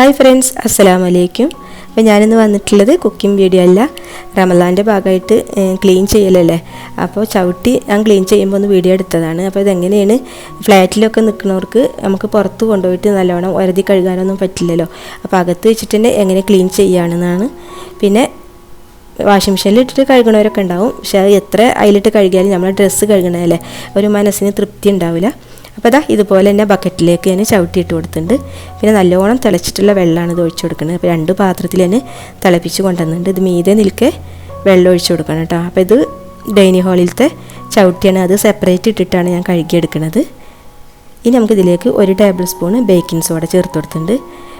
Hi friends അസ്സലാമു വലൈക്കും അപ്പോൾ ഞാനിന്ന് വന്നിട്ടുള്ളത് കുക്കിംഗ് വീഡിയോ അല്ല. റമലാന്റെ ഭാഗമായിട്ട് ക്ലീൻ ചെയ്യലല്ലേ? അപ്പോൾ ചവിട്ടി ഞാൻ ക്ലീൻ ചെയ്യുമ്പോൾ ഒന്ന് വീഡിയോ എടുത്തതാണ്. അപ്പോൾ ഇതെങ്ങനെയാണ്? ഫ്ലാറ്റിലൊക്കെ നിൽക്കുന്നവർക്ക് നമുക്ക് പുറത്ത് കൊണ്ടുപോയിട്ട് നല്ലോണം ഒരതി കഴുകാനൊന്നും പറ്റില്ലല്ലോ. അപ്പോൾ അകത്ത് വെച്ചിട്ട് തന്നെ എങ്ങനെ ക്ലീൻ ചെയ്യുകയാണെന്നാണ് പിന്നെ വാഷിംഗ് മെഷീനിൽ ഇട്ടിട്ട് കഴുകണവരൊക്കെ ഉണ്ടാവും. പക്ഷേ അത് എത്ര അതിലിട്ട് കഴുകിയാലും നമ്മളെ ഡ്രസ്സ് കഴുകണതല്ലേ ഒരു മനസ്സിന് തൃപ്തി ഉണ്ടാവില്ല. അപ്പോൾ ഇതാ ഇതുപോലെ തന്നെ ബക്കറ്റിലേക്ക് ഞാൻ ചവിട്ടിയിട്ട് കൊടുത്തിട്ടുണ്ട്. പിന്നെ നല്ലോണം തിളച്ചിട്ടുള്ള വെള്ളമാണ് ഇത് ഒഴിച്ചു കൊടുക്കുന്നത് അപ്പോൾ രണ്ട് പാത്രത്തിൽ തന്നെ തിളപ്പിച്ച് കൊണ്ടുവന്നിട്ടുണ്ട്. ഇത് മീതെ നിൽക്കെ വെള്ളം ഒഴിച്ചു കൊടുക്കണം കേട്ടോ. അപ്പോൾ ഇത് ഡൈനിങ് ഹാളിലത്തെ ചവിട്ടിയാണ്. അത് സെപ്പറേറ്റ് ഇട്ടിട്ടാണ് ഞാൻ കഴുകിയെടുക്കുന്നത് ഇനി നമുക്ക് ഇതിലേക്ക് ഒരു ടേബിൾ സ്പൂൺ ബേക്കിംഗ് സോഡ ചേർത്ത് കൊടുത്തിട്ടുണ്ട്.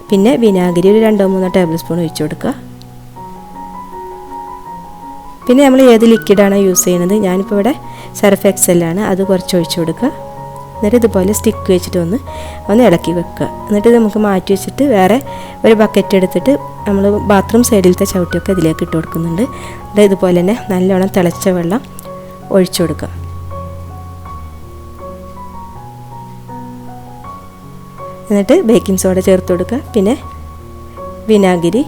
പിന്നെ വിനാഗിരി ഒരു രണ്ടോ മൂന്നോ ടേബിൾ സ്പൂൺ ഒഴിച്ചു കൊടുക്കുക. പിന്നെ നമ്മൾ ഏത് ലിക്വിഡാണോ യൂസ് ചെയ്യുന്നത്? ഞാനിപ്പോൾ ഇവിടെ സർഫ് എക്സലാണ് അത് കുറച്ച് ഒഴിച്ചു കൊടുക്കുക. എന്നിട്ട് ഇതുപോലെ സ്റ്റിക്ക് വെച്ചിട്ട് ഒന്ന് ഒന്ന് ഇളക്കി വെക്കുക. എന്നിട്ട് നമുക്ക് മാറ്റി വെച്ചിട്ട് വേറെ ഒരു ബക്കറ്റ് എടുത്തിട്ട് നമ്മൾ ബാത്റൂം സൈഡിലത്തെ ചവിട്ടിയൊക്കെ ഇതിലേക്ക് ഇട്ട് കൊടുക്കുന്നുണ്ട്. എന്നിട്ട് ഇതുപോലെ തന്നെ നല്ലോണം തിളച്ച വെള്ളം ഒഴിച്ചു കൊടുക്കുക. എന്നിട്ട് ബേക്കിംഗ് സോഡ ചേർത്ത് കൊടുക്കുക. പിന്നെ വിനാഗിരി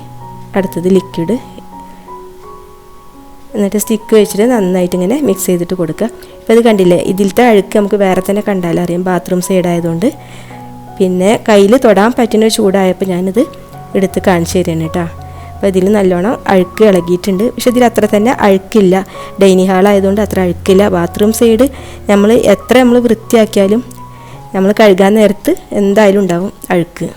അടുത്തത് ലിക്വിഡ് എന്നിട്ട് സ്റ്റിക്ക് വെച്ചിട്ട് നന്നായിട്ട് ഇങ്ങനെ മിക്സ് ചെയ്തിട്ട് കൊടുക്കുക. ഇപ്പോൾ ഇത് കണ്ടില്ലേ? ഇതിലത്തെ അഴുക്ക് നമുക്ക് വേറെ തന്നെ കണ്ടാലറിയാം ബാത്റൂം സൈഡ് ആയതുകൊണ്ട്. പിന്നെ കയ്യിൽ തൊടാൻ പറ്റുന്ന ചൂടായപ്പോൾ ഞാനിത് എടുത്ത് കാണിച്ചു തരാണ് കേട്ടോ. അപ്പോൾ ഇതിൽ നല്ലോണം അഴുക്ക് ഇളകിയിട്ടുണ്ട്. പക്ഷെ ഇതിൽ അത്ര തന്നെ അഴുക്കില്ല. ഡൈനിങ് ഹാൾ ആയതുകൊണ്ട് അത്ര അഴുക്കില്ല. ബാത്റൂം സൈഡ് നമ്മൾ എത്ര നമ്മൾ വൃത്തിയാക്കിയാലും നമ്മൾ കഴുകാൻ നേരത്ത് എന്തായാലും ഉണ്ടാവും അഴുക്ക്.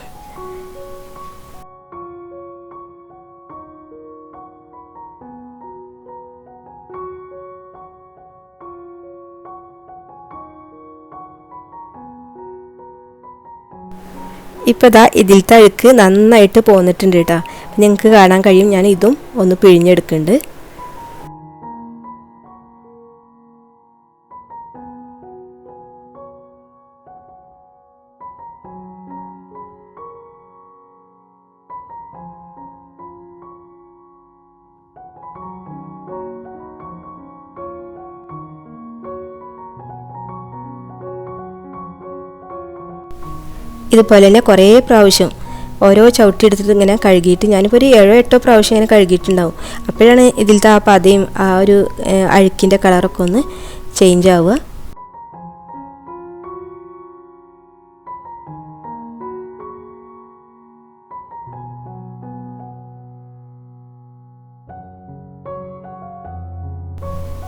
ഇപ്പോൾ ഇതാ ഇതിലത്തെ അഴുക്ക് നന്നായിട്ട് പോന്നിട്ടുണ്ട് കേട്ടോ. നിങ്ങൾക്ക് കാണാൻ കഴിയും. ഞാൻ ഇതും ഒന്ന് പിഴിഞ്ഞെടുക്കുന്നുണ്ട്. ഇതുപോലെ തന്നെ കുറേ പ്രാവശ്യം ഓരോ ചവിട്ടി എടുത്തിട്ട് ഇങ്ങനെ കഴുകിയിട്ട് ഞാനിപ്പോൾ ഒരു ഏഴോ എട്ടോ പ്രാവശ്യം ഇങ്ങനെ കഴുകിയിട്ടുണ്ടാവും. അപ്പോഴാണ് ഇതിലത്തെ ആ പതയും ആ ഒരു അഴുക്കിന്റെ കളറൊക്കെ ഒന്ന് ചേഞ്ച് ആവുക.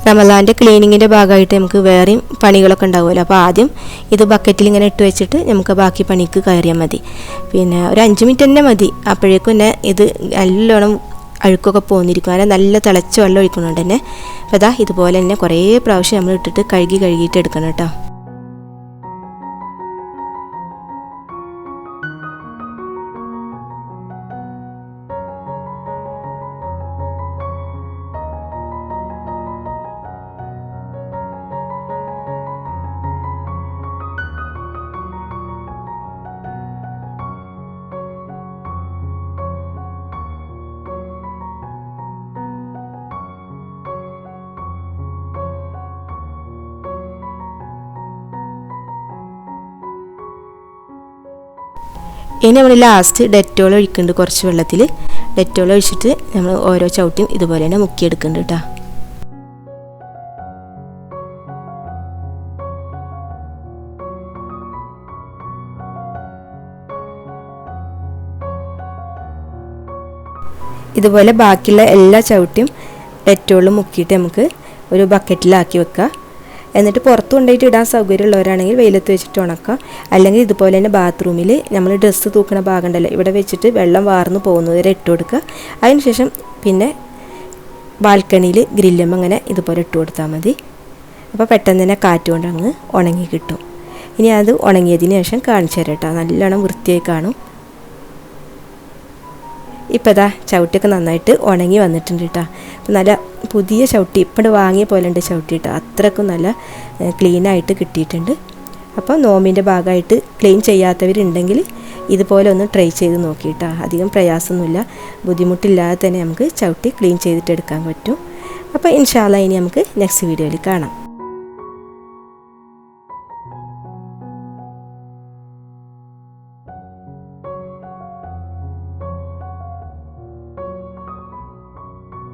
റമദാന്റെ ക്ലീനിങ്ങിന്റെ ഭാഗമായിട്ട് നമുക്ക് വേറെയും പണികളൊക്കെ ഉണ്ടാവുമല്ലോ. അപ്പോൾ ആദ്യം ഇത് ബക്കറ്റിൽ ഇങ്ങനെ ഇട്ട് വെച്ചിട്ട് നമുക്ക് ബാക്കി പണിക്ക് കയറിയാൽ മതി. പിന്നെ ഒരു അഞ്ച് മിനിറ്റ് തന്നെ മതി. അപ്പോഴേക്കും തന്നെ ഇത് നല്ലോണം അഴുക്കൊക്കെ പോന്നിരിക്കും. അങ്ങനെ നല്ല തിളച്ച വെള്ളം ഒഴിക്കുന്നുണ്ട് തന്നെ. അപ്പോൾ അതാ ഇതുപോലെ തന്നെ കുറേ പ്രാവശ്യം നമ്മൾ ഇട്ടിട്ട് കഴുകി കഴുകിയിട്ട് എടുക്കണം കേട്ടോ. ഇനി നമ്മൾ ലാസ്റ്റ് ഡെറ്റോൾ ഒഴിക്കുന്നുണ്ട് കുറച്ച് വെള്ളത്തിൽ. ഡെറ്റോൾ ഒഴിച്ചിട്ട് നമ്മൾ ഓരോ ചവിട്ടിയും ഇതുപോലെ തന്നെ മുക്കിയെടുക്കുന്നുണ്ട് കേട്ടോ. ഇതുപോലെ ബാക്കിയുള്ള എല്ലാ ചവിട്ടിയും ഡെറ്റോളും മുക്കിയിട്ട് നമുക്ക് ഒരു ബക്കറ്റിലാക്കി വെക്കുക എന്നിട്ട് പുറത്ത് കൊണ്ടുപോയിട്ട് ഇടാൻ സൗകര്യമുള്ളവരാണെങ്കിൽ വെയിലത്ത് വെച്ചിട്ട് ഉണക്കാം അല്ലെങ്കിൽ ഇതുപോലെ തന്നെ ബാത്റൂമിൽ നമ്മൾ ഡ്രസ്സ് തൂക്കുന്ന ഭാഗം ഉണ്ടല്ലോ ഇവിടെ വെച്ചിട്ട് വെള്ളം വാർന്നു പോകുന്നത് വരെ ഇട്ട് കൊടുക്കുക. അതിനുശേഷം പിന്നെ ബാൽക്കണിയിൽ ഗ്രില്ലും അങ്ങനെ ഇതുപോലെ ഇട്ട് കൊടുത്താൽ മതി. അപ്പോൾ പെട്ടെന്ന് തന്നെ കാറ്റ് കൊണ്ട് അങ്ങ് ഉണങ്ങി കിട്ടും. ഇനി അത് ഉണങ്ങിയതിന് ശേഷം കാണിച്ചു തരാം കേട്ടോ. നല്ലോണം വൃത്തിയായി കാണും. ഇപ്പോൾ ഇതാ ചവിട്ടിയൊക്കെ നന്നായിട്ട് ഉണങ്ങി വന്നിട്ടുണ്ട് കേട്ടോ. നല്ല പുതിയ ചവിട്ടി ഇപ്പോൾ വാങ്ങിയ പോലെ ഉണ്ട് ചവിട്ടി കേട്ടോ അത്രക്കും നല്ല ക്ലീനായിട്ട് കിട്ടിയിട്ടുണ്ട്. അപ്പോൾ നോമ്പിന്റെ ഭാഗമായിട്ട് ക്ലീൻ ചെയ്യാത്തവരുണ്ടെങ്കിൽ ഇതുപോലെ ഒന്ന് ട്രൈ ചെയ്ത് നോക്കിയിട്ടാ. അധികം പ്രയാസമൊന്നുമില്ല. ബുദ്ധിമുട്ടില്ലാതെ തന്നെ നമുക്ക് ചവിട്ടി ക്ലീൻ ചെയ്തിട്ടെടുക്കാൻ പറ്റും. അപ്പോൾ ഇൻഷാല്ല ഇനി നമുക്ക് നെക്സ്റ്റ് വീഡിയോയിൽ കാണാം.